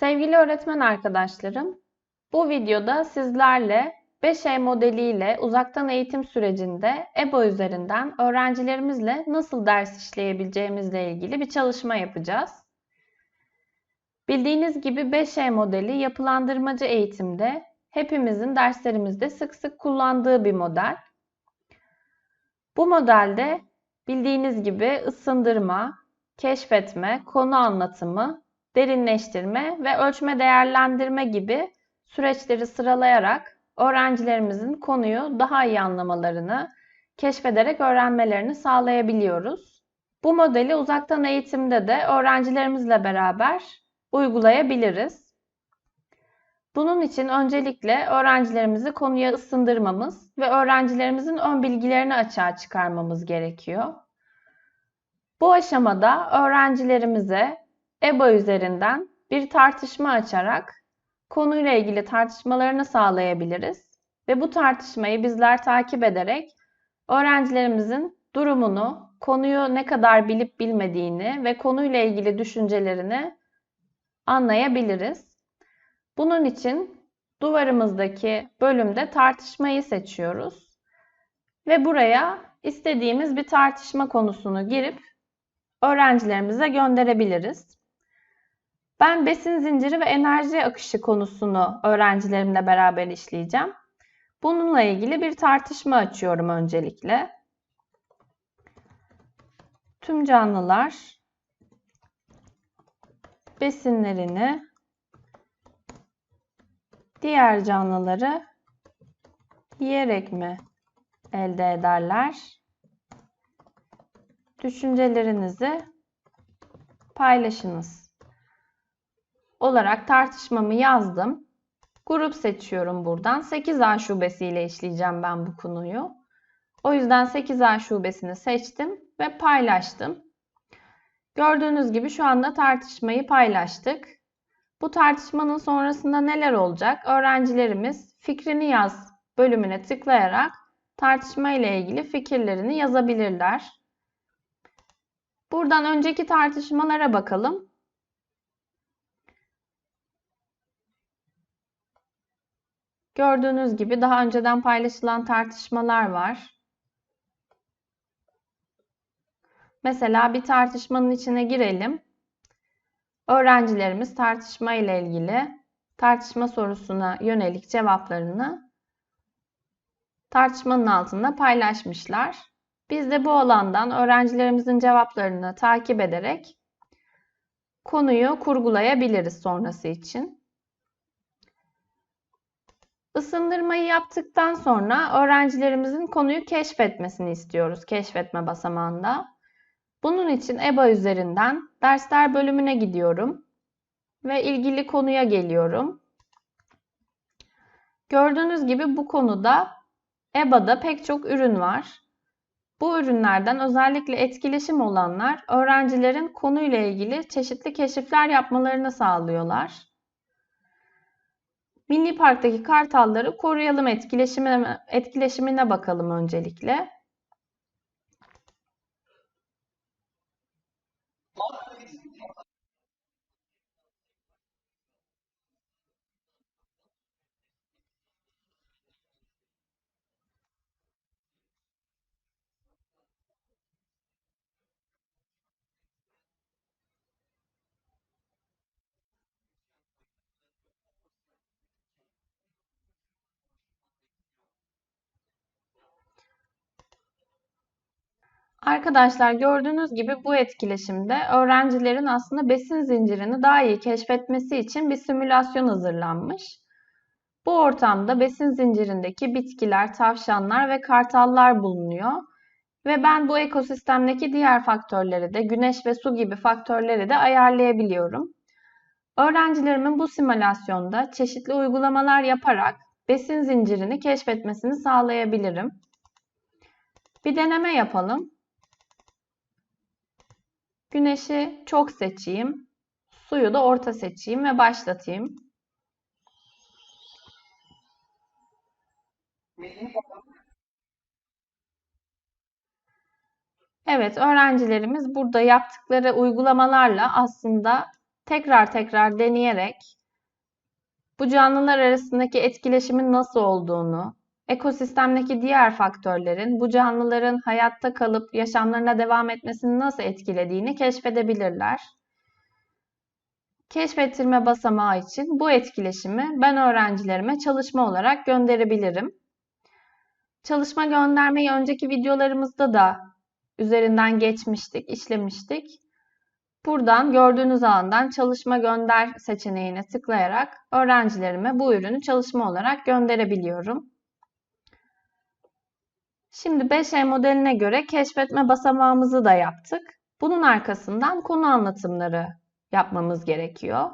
Sevgili öğretmen arkadaşlarım, bu videoda sizlerle 5E modeliyle uzaktan eğitim sürecinde EBA üzerinden öğrencilerimizle nasıl ders işleyebileceğimizle ilgili bir çalışma yapacağız. Bildiğiniz gibi 5E modeli yapılandırmacı eğitimde hepimizin derslerimizde sık sık kullandığı bir model. Bu modelde bildiğiniz gibi ısındırma, keşfetme, konu anlatımı, derinleştirme ve ölçme değerlendirme gibi süreçleri sıralayarak öğrencilerimizin konuyu daha iyi anlamalarını, keşfederek öğrenmelerini sağlayabiliyoruz. Bu modeli uzaktan eğitimde de öğrencilerimizle beraber uygulayabiliriz. Bunun için öncelikle öğrencilerimizi konuya ısındırmamız ve öğrencilerimizin ön bilgilerini açığa çıkarmamız gerekiyor. Bu aşamada öğrencilerimize EBA üzerinden bir tartışma açarak konuyla ilgili tartışmalarını sağlayabiliriz. Ve bu tartışmayı bizler takip ederek öğrencilerimizin durumunu, konuyu ne kadar bilip bilmediğini ve konuyla ilgili düşüncelerini anlayabiliriz. Bunun için duvarımızdaki bölümde tartışmayı seçiyoruz. Ve buraya istediğimiz bir tartışma konusunu girip öğrencilerimize gönderebiliriz. Ben besin zinciri ve enerji akışı konusunu öğrencilerimle beraber işleyeceğim. Bununla ilgili bir tartışma açıyorum öncelikle. Tüm canlılar besinlerini diğer canlıları yiyerek mi elde ederler? Düşüncelerinizi paylaşınız. Olarak tartışmamı yazdım. Grup seçiyorum buradan. 8A şubesiyle işleyeceğim ben bu konuyu. O yüzden 8A şubesini seçtim ve paylaştım. Gördüğünüz gibi şu anda tartışmayı paylaştık. Bu tartışmanın sonrasında neler olacak? Öğrencilerimiz fikrini yaz bölümüne tıklayarak tartışma ile ilgili fikirlerini yazabilirler. Buradan önceki tartışmalara bakalım. Gördüğünüz gibi daha önceden paylaşılan tartışmalar var. Mesela bir tartışmanın içine girelim. Öğrencilerimiz tartışma ile ilgili tartışma sorusuna yönelik cevaplarını tartışmanın altında paylaşmışlar. Biz de bu alandan öğrencilerimizin cevaplarını takip ederek konuyu kurgulayabiliriz sonrası için. Isındırmayı yaptıktan sonra öğrencilerimizin konuyu keşfetmesini istiyoruz keşfetme basamağında. Bunun için EBA üzerinden dersler bölümüne gidiyorum ve ilgili konuya geliyorum. Gördüğünüz gibi bu konuda EBA'da pek çok ürün var. Bu ürünlerden özellikle etkileşim olanlar öğrencilerin konuyla ilgili çeşitli keşifler yapmalarını sağlıyorlar. Milli Park'taki kartalları koruyalım etkileşimine, etkileşimine bakalım öncelikle. Arkadaşlar gördüğünüz gibi bu etkileşimde öğrencilerin aslında besin zincirini daha iyi keşfetmesi için bir simülasyon hazırlanmış. Bu ortamda besin zincirindeki bitkiler, tavşanlar ve kartallar bulunuyor. Ve ben bu ekosistemdeki diğer faktörleri de güneş ve su gibi faktörleri de ayarlayabiliyorum. Öğrencilerimin bu simülasyonda çeşitli uygulamalar yaparak besin zincirini keşfetmesini sağlayabilirim. Bir deneme yapalım. Güneşi çok seçeyim. Suyu da orta seçeyim ve başlatayım. Evet, öğrencilerimiz burada yaptıkları uygulamalarla aslında tekrar tekrar deneyerek bu canlılar arasındaki etkileşimin nasıl olduğunu, ekosistemdeki diğer faktörlerin bu canlıların hayatta kalıp yaşamlarına devam etmesini nasıl etkilediğini keşfedebilirler. Keşfettirme basamağı için bu etkileşimi ben öğrencilerime çalışma olarak gönderebilirim. Çalışma göndermeyi önceki videolarımızda da üzerinden geçmiştik, işlemiştik. Buradan gördüğünüz alandan çalışma gönder seçeneğine tıklayarak öğrencilerime bu ürünü çalışma olarak gönderebiliyorum. Şimdi 5E modeline göre keşfetme basamağımızı da yaptık. Bunun arkasından konu anlatımları yapmamız gerekiyor.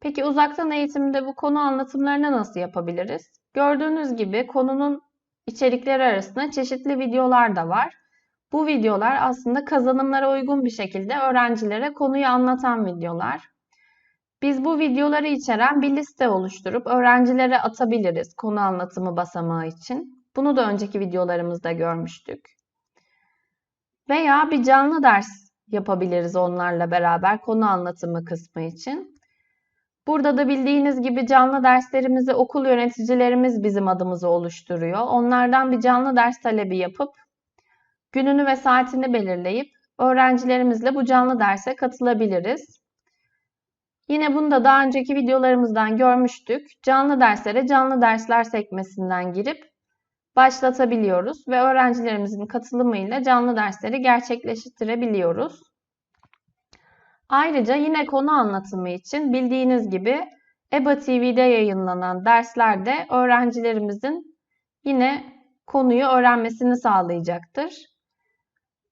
Peki uzaktan eğitimde bu konu anlatımlarını nasıl yapabiliriz? Gördüğünüz gibi konunun içerikleri arasında çeşitli videolar da var. Bu videolar aslında kazanımlara uygun bir şekilde öğrencilere konuyu anlatan videolar. Biz bu videoları içeren bir liste oluşturup öğrencilere atabiliriz konu anlatımı basamağı için. Bunu da önceki videolarımızda görmüştük. Veya bir canlı ders yapabiliriz onlarla beraber konu anlatımı kısmı için. Burada da bildiğiniz gibi canlı derslerimizi okul yöneticilerimiz bizim adımıza oluşturuyor. Onlardan bir canlı ders talebi yapıp gününü ve saatini belirleyip öğrencilerimizle bu canlı derse katılabiliriz. Yine bunu da daha önceki videolarımızdan görmüştük. Canlı derslere canlı dersler sekmesinden girip başlatabiliyoruz ve öğrencilerimizin katılımıyla canlı dersleri gerçekleştirebiliyoruz. Ayrıca yine konu anlatımı için bildiğiniz gibi EBA TV'de yayınlanan derslerde öğrencilerimizin yine konuyu öğrenmesini sağlayacaktır.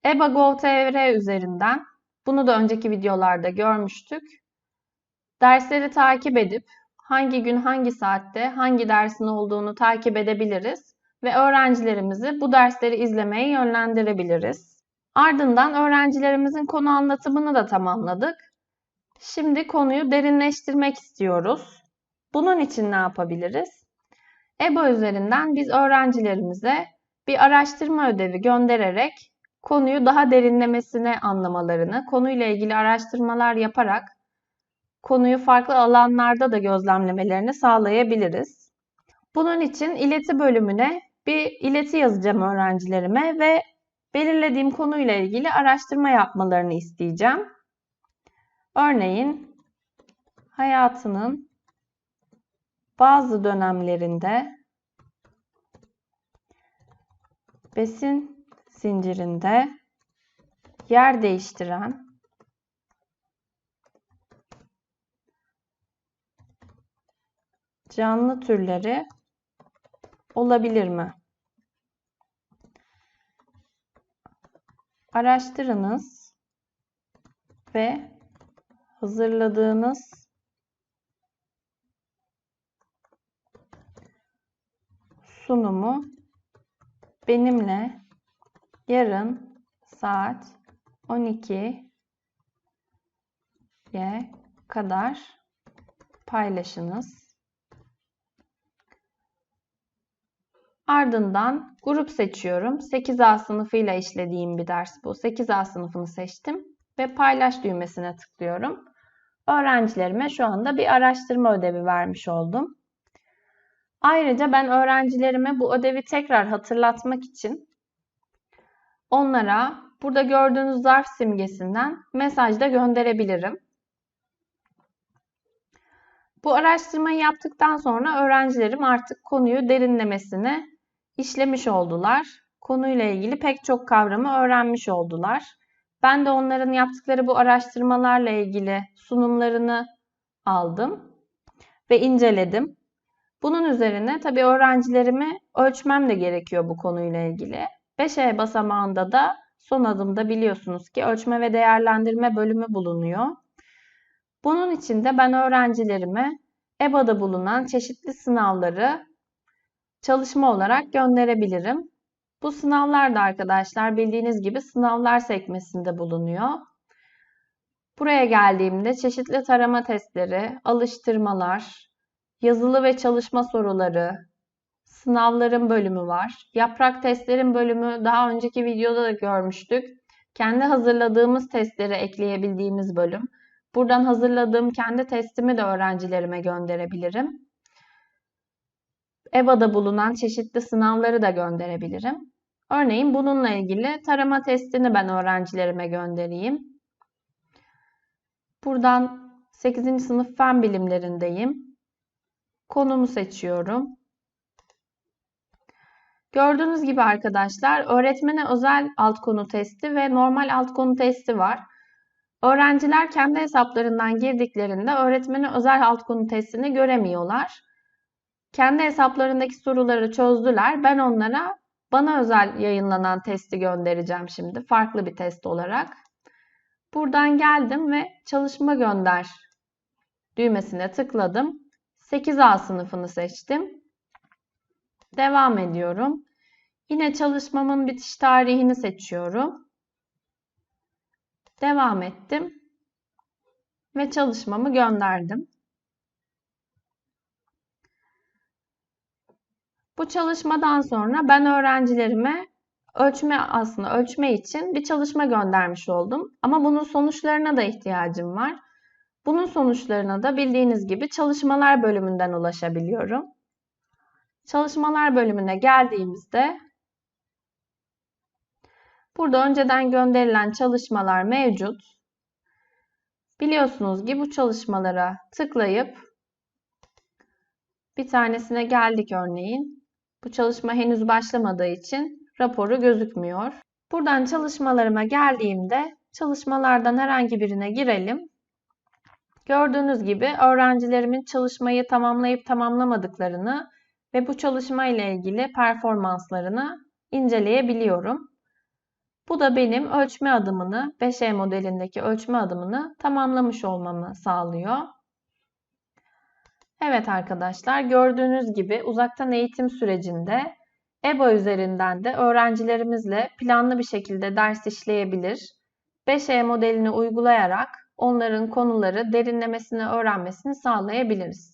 EBA Gov.tr üzerinden bunu da önceki videolarda görmüştük. Dersleri takip edip hangi gün hangi saatte hangi dersin olduğunu takip edebiliriz ve öğrencilerimizi bu dersleri izlemeye yönlendirebiliriz. Ardından öğrencilerimizin konu anlatımını da tamamladık. Şimdi konuyu derinleştirmek istiyoruz. Bunun için ne yapabiliriz? EBA üzerinden biz öğrencilerimize bir araştırma ödevi göndererek konuyu daha derinlemesine anlamalarını, konuyla ilgili araştırmalar yaparak konuyu farklı alanlarda da gözlemlemelerini sağlayabiliriz. Bunun için ileti bölümüne bir ileti yazacağım öğrencilerime ve belirlediğim konuyla ilgili araştırma yapmalarını isteyeceğim. Örneğin hayatının bazı dönemlerinde besin zincirinde yer değiştiren canlı türleri olabilir mi? Araştırınız ve hazırladığınız sunumu benimle yarın saat 12'ye kadar paylaşınız. Ardından grup seçiyorum. 8A sınıfıyla işlediğim bir ders bu. 8A sınıfını seçtim ve paylaş düğmesine tıklıyorum. Öğrencilerime şu anda bir araştırma ödevi vermiş oldum. Ayrıca ben öğrencilerime bu ödevi tekrar hatırlatmak için onlara burada gördüğünüz zarf simgesinden mesaj da gönderebilirim. Bu araştırmayı yaptıktan sonra öğrencilerim artık konuyu derinlemesine işlemiş oldular. Konuyla ilgili pek çok kavramı öğrenmiş oldular. Ben de onların yaptıkları bu araştırmalarla ilgili sunumlarını aldım ve inceledim. Bunun üzerine tabii öğrencilerimi ölçmem de gerekiyor bu konuyla ilgili. 5E basamağında da son adımda biliyorsunuz ki ölçme ve değerlendirme bölümü bulunuyor. Bunun için de ben öğrencilerime EBA'da bulunan çeşitli sınavları çalışma olarak gönderebilirim. Bu sınavlar da arkadaşlar bildiğiniz gibi sınavlar sekmesinde bulunuyor. Buraya geldiğimde çeşitli tarama testleri, alıştırmalar, yazılı ve çalışma soruları, sınavların bölümü var. Yaprak testlerin bölümü daha önceki videoda da görmüştük. Kendi hazırladığımız testleri ekleyebildiğimiz bölüm. Buradan hazırladığım kendi testimi de öğrencilerime gönderebilirim. EBA'da bulunan çeşitli sınavları da gönderebilirim. Örneğin bununla ilgili tarama testini ben öğrencilerime göndereyim. Buradan 8. sınıf fen bilimlerindeyim. Konumu seçiyorum. Gördüğünüz gibi arkadaşlar öğretmene özel alt konu testi ve normal alt konu testi var. Öğrenciler kendi hesaplarından girdiklerinde öğretmene özel alt konu testini göremiyorlar. Kendi hesaplarındaki soruları çözdüler. Ben onlara bana özel yayınlanan testi göndereceğim şimdi farklı bir test olarak. Buradan geldim ve çalışma gönder düğmesine tıkladım. 8A sınıfını seçtim. Devam ediyorum. Yine çalışmamın bitiş tarihini seçiyorum. Devam ettim. Ve çalışmamı gönderdim. Bu çalışmadan sonra ben öğrencilerime ölçme aslında ölçme için bir çalışma göndermiş oldum. Ama bunun sonuçlarına da ihtiyacım var. Bunun sonuçlarına da bildiğiniz gibi çalışmalar bölümünden ulaşabiliyorum. Çalışmalar bölümüne geldiğimizde burada önceden gönderilen çalışmalar mevcut. Biliyorsunuz ki bu çalışmalara tıklayıp bir tanesine geldik örneğin. Bu çalışma henüz başlamadığı için raporu gözükmüyor. Buradan çalışmalarıma geldiğimde çalışmalardan herhangi birine girelim. Gördüğünüz gibi öğrencilerimin çalışmayı tamamlayıp tamamlamadıklarını ve bu çalışma ile ilgili performanslarını inceleyebiliyorum. Bu da benim ölçme adımını, 5E modelindeki ölçme adımını tamamlamış olmamı sağlıyor. Evet arkadaşlar gördüğünüz gibi uzaktan eğitim sürecinde EBA üzerinden de öğrencilerimizle planlı bir şekilde ders işleyebilir. 5E modelini uygulayarak onların konuları derinlemesine öğrenmesini sağlayabiliriz.